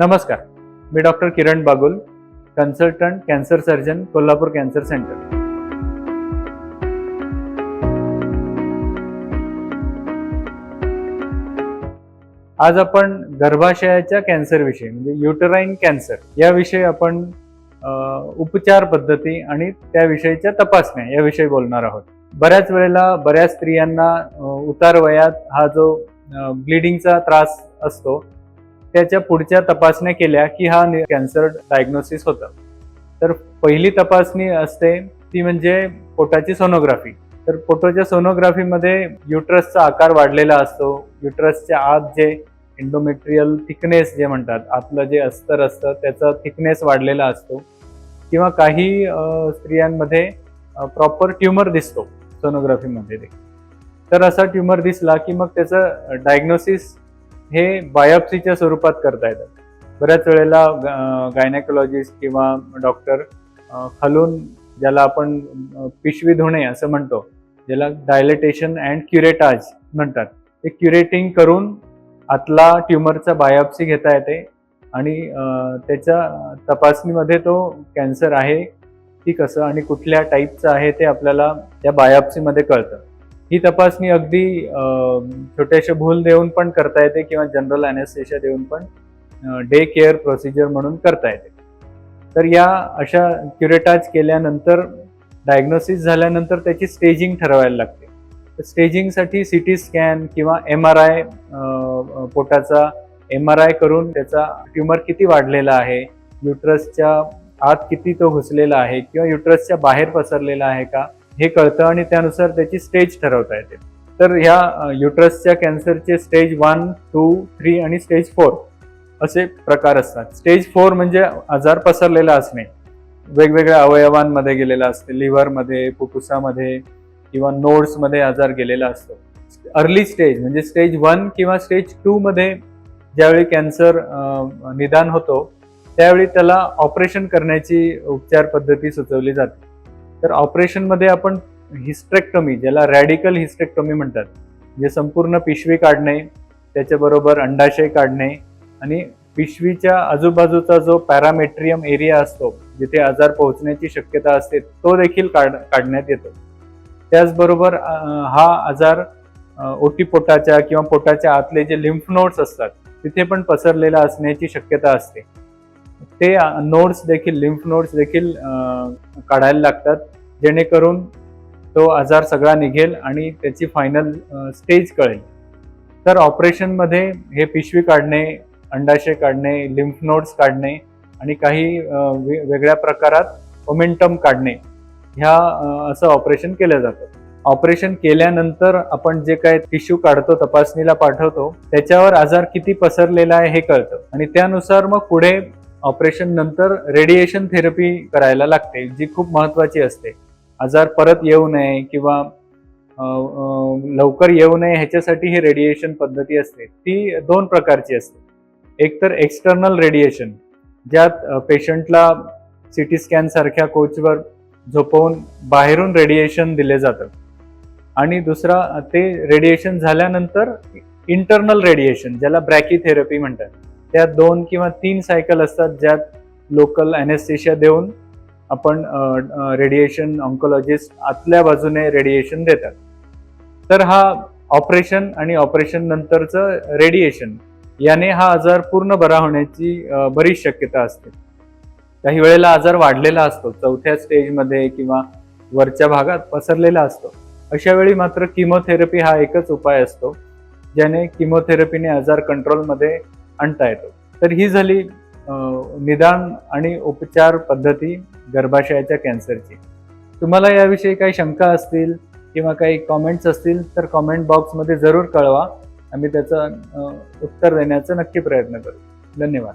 नमस्कार मी doctor Kiran Bagul consultant cancer surgeon Kolhapur cancer centre. आज आपण गर्भाशयाच्या कॅन्सरविषयी म्हणजे युटराईन कॅन्सर याविषयी आपण उपचार पद्धती आणि त्याविषयीच्या तपासण्या याविषयी बोलणार आहोत. बऱ्याच वेळेला बऱ्याच स्त्रियांना उतार वयात हा जो ब्लिडिंगचा त्रास असतो त्याच्या पुढच्या तपासण्या केल्या की हा कॅन्सर डायग्नोसिस होतं. तर पहिली तपासणी असते ती म्हणजे पोटाची सोनोग्राफी तर पोटाच्या सोनोग्राफीमध्ये युट्रसचा आकार वाढलेला असतो. युट्रसच्या आत जे इंडोमेट्रियल थिकनेस जे म्हणतात आतलं जे अस्तर असतं त्याचा थिकनेस वाढलेला असतो. किंवा काही स्त्रियांमध्ये प्रॉपर ट्युमर दिसतो सोनोग्राफीमध्ये देखील. तर असा ट्युमर दिसला की मग त्याचं डायग्नोसिस हे बायोप्सीच्या स्वरूपात करता येतं बऱ्याच वेळेला गायनेकोलॉजिस्ट किंवा डॉक्टर खालून ज्याला आपण पिशवी धुणे असं म्हणतो ज्याला डायलेटेशन अँड क्युरेटाज म्हणतात. ते क्युरेटिंग करून आतला ट्युमरचा बायोप्सी घेता येते आणि त्याच्या तपासणीमध्ये तो कॅन्सर आहे की कसं आणि कुठल्या टाईपचं आहे ते आपल्याला त्या बायोप्सीमध्ये कळतं. ही तपासणी अगदी छोट्याशा भूल देऊन पण करता येते किंवा जनरल अॅनेस्थेशिया देऊन पण डे केअर प्रोसिजर म्हणून करता येते. तर या अशा क्युरेटाज केल्यानंतर डायग्नोसिस झाल्यानंतर त्याची स्टेजिंग ठरवायला लागते. तर स्टेजिंगसाठी सी टी स्कॅन किंवा एम आर आय पोटाचा एम आर आय करून त्याचा ट्युमर किती वाढलेला आहे युट्रसच्या आत किती तो घुसलेला आहे किंवा युट्रसच्या बाहेर पसरलेला आहे का हे कळतं आणि त्यानुसार त्याची स्टेज ठरवता येते. तर ह्या युट्रसच्या कॅन्सरचे स्टेज वन टू थ्री आणि स्टेज फोर असे प्रकार असतात. स्टेज फोर म्हणजे आजार पसरलेला असणे. वेगवेगळ्या अवयवांमध्ये गेलेला असते. लिव्हरमध्ये फुफ्फुसामध्ये किंवा नोड्समध्ये आजार गेलेला असतो. अर्ली स्टेज म्हणजे स्टेज वन किंवा स्टेज टू मध्ये ज्यावेळी कॅन्सर निदान होतो त्यावेळी त्याला ऑपरेशन करण्याची उपचार पद्धती सुचवली जाते. तर ऑपरेशनमध्ये आपण हिस्ट्रेक्टॉमी ज्याला रॅडिकल हिस्ट्रेक्टॉमी म्हणतात जे संपूर्ण पिशवी काढणे त्याच्याबरोबर अंडाशय काढणे आणि पिशवीच्या आजूबाजूचा जो पॅरामेट्रियम एरिया असतो जिथे आजार पोहोचण्याची शक्यता असते तो देखील काढ काढण्यात येतो. त्याचबरोबर हा आजार ओटीपोटाच्या किंवा पोटाच्या आतले जे लिम्फ नोड्स असतात तिथे पण पसरलेला असण्याची शक्यता असते. ते नोड्स देखील लिम्फ नोड्स देखील काढायला लागतात. जेणेकरून तो आजार सगळा निघेल आणि त्याची फायनल स्टेज कळेल. तर ऑपरेशनमध्ये हे पिशवी काढणे अंडाशय काढणे लिम्फ नोड्स काढणे आणि काही वेगळ्या प्रकारात ओमेंटम काढणे ह्या असं ऑपरेशन केलं जातं. ऑपरेशन केल्यानंतर आपण जे काय टिश्यू काढतो तपासणीला पाठवतो त्याच्यावर आजार किती पसरलेला आहे हे कळतं. आणि त्यानुसार मग पुढे ऑपरेशन नंतर रेडिएशन थेरपी करायला लागते जी खूप महत्वाची असते. आजार परत येऊ नये किंवा लवकर येऊ नये ह्याच्यासाठी ही रेडिएशन पद्धती असते. ती दोन प्रकारची असते. एक तर एक्सटर्नल रेडिएशन ज्यात पेशंटला सी टी स्कॅनसारख्या कोचवर झोपवून बाहेरून रेडिएशन दिले जातं. आणि दुसरा ते रेडिएशन झाल्यानंतर इंटरनल रेडिएशन ज्याला ब्रॅकी थेरपी म्हणतात. त्या दोन किंवा तीन सायकल असतात ज्यात लोकल अॅनेस्थेशिया देऊन आपण रेडिएशन ऑन्कोलॉजिस्ट आतल्या बाजूने रेडिएशन देतात. तर हा ऑपरेशन आणि ऑपरेशन नंतरचं रेडिएशन याने हा आजार पूर्ण बरा होण्याची बरीच शक्यता असते. काही वेळेला आजार वाढलेला असतो चौथ्या स्टेजमध्ये किंवा वरच्या भागात पसरलेला असतो. अशा वेळी मात्र किमोथेरपी हा एकच उपाय असतो ज्याने किमोथेरपीने आजार कंट्रोलमध्ये आणता येतो तर ही झाली निदान आणि उपचार पद्धती गर्भाशयाच्या कॅन्सरची. तुम्हाला याविषयी काही शंका असतील किंवा काही कॉमेंट्स असतील तर कॉमेंट बॉक्समध्ये जरूर कळवा. आम्ही त्याचं उत्तर देण्याचा नक्की प्रयत्न करू. धन्यवाद.